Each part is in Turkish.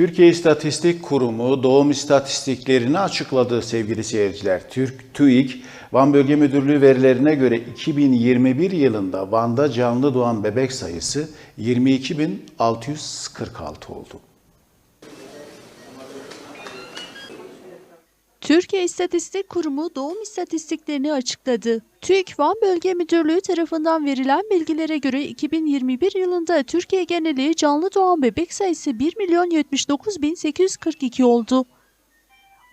Türkiye İstatistik Kurumu doğum istatistiklerini açıkladı sevgili seyirciler. Türk TÜİK, Van Bölge Müdürlüğü verilerine göre 2021 yılında Van'da canlı doğan bebek sayısı 22.646 oldu. Türkiye İstatistik Kurumu doğum istatistiklerini açıkladı. TÜİK Van Bölge Müdürlüğü tarafından verilen bilgilere göre 2021 yılında Türkiye geneli canlı doğan bebek sayısı 1 milyon 79 bin 842 oldu.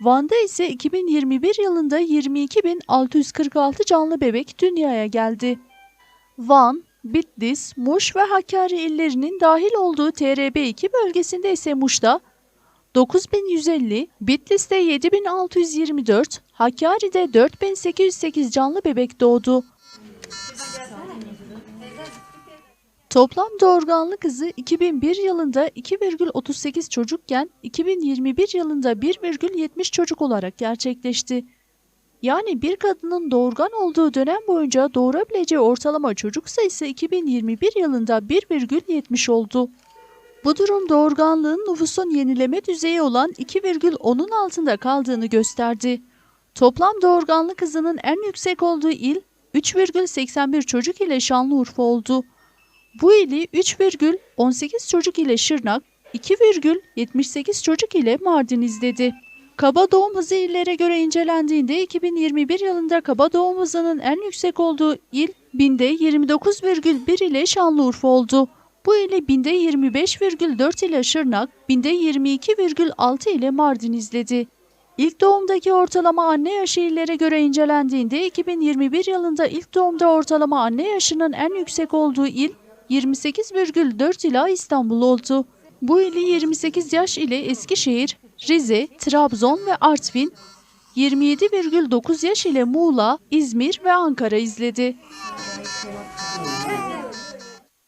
Van'da ise 2021 yılında 22.646 canlı bebek dünyaya geldi. Van, Bitlis, Muş ve Hakkari illerinin dahil olduğu TRB2 bölgesinde ise Muş'ta 9150, Bitlis'te 7624, Hakkari'de 4808 canlı bebek doğdu. Toplam doğurganlık hızı 2001 yılında 2,38 çocukken 2021 yılında 1,70 çocuk olarak gerçekleşti. Yani bir kadının doğurgan olduğu dönem boyunca doğurabileceği ortalama çocuk sayısı 2021 yılında 1,70 oldu. Bu durum doğurganlığın nüfusun yenileme düzeyi olan 2,10'un altında kaldığını gösterdi. Toplam doğurganlık hızının en yüksek olduğu il 3,81 çocuk ile Şanlıurfa oldu. Bu ili 3,18 çocuk ile Şırnak, 2,78 çocuk ile Mardin izledi. Kaba doğum hızı illere göre incelendiğinde 2021 yılında kaba doğum hızının en yüksek olduğu il binde 29,1 ile Şanlıurfa oldu. Bu ili binde 25,4 ile Şırnak, binde 22,6 ile Mardin izledi. İlk doğumdaki ortalama anne yaşı illere göre incelendiğinde 2021 yılında ilk doğumda ortalama anne yaşının en yüksek olduğu il 28,4 ila İstanbul oldu. Bu ili 28 yaş ile Eskişehir, Rize, Trabzon ve Artvin, 27,9 yaş ile Muğla, İzmir ve Ankara izledi.